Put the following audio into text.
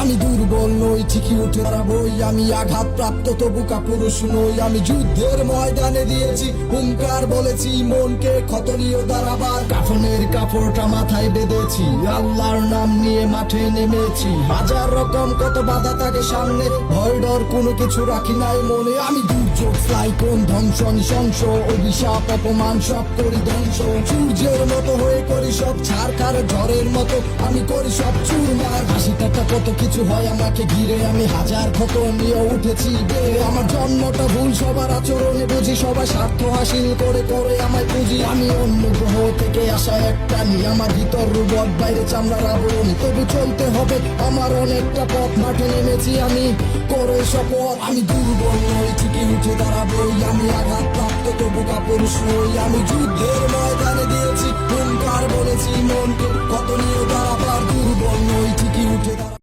আমি দুর্বল নই, ঠিকই উঠে দাঁড়াবই আমি আঘাত প্রাপ্ত তবু কাপুরুষ নই। আমি যুদ্ধের ময়দানে দিয়েছি, হুঙ্কার বলেছি, মনকে ক্ষত নিয়ে দাঁড়াবার। কাফনের কাপড়টা মাথায় বেঁধেছি, আল্লাহর নাম নিয়ে মাঠে নেমেছি। হাজার রকম কত বাধা থাকে সামনে, ভয় ডর কোনো কিছু রাখি নাই মনে। আমি দুর্যোগ সাইক্লোন ধ্বংস নৃশংস অভিশাপ, অপমান, সব করি ধ্বংস। সূর্যের মতো হয়ে করি সব ছাড়খার ঝড়ের মতো আমি করি সব টাকা কত কিছু হয় আমাকে ঘিরে, আমি হাজার ক্ষত নিয়ে উঠেছি আমার জন্মটা ভুল, সবার আচরণে বুঝি সবাই স্বার্থ হাসিল করে করে আমায় বুঝি আমি অন্য গ্রহ থেকে আসা একটা নিয়ে আমার ভিতর রুবট বাইরে চামড়ার আবরণ। তবু চলতে হবে, আমার অনেকটা পথ, মাঠে নেমেছি আমি। করে শপথ, আমি দুর্বল নই, ঠিকই উঠে দাঁড়াবই। আমি আঘাত প্রাপ্ত তবু কাপুরুষ নই। আমি যুদ্ধের ময়দানে দিয়েছি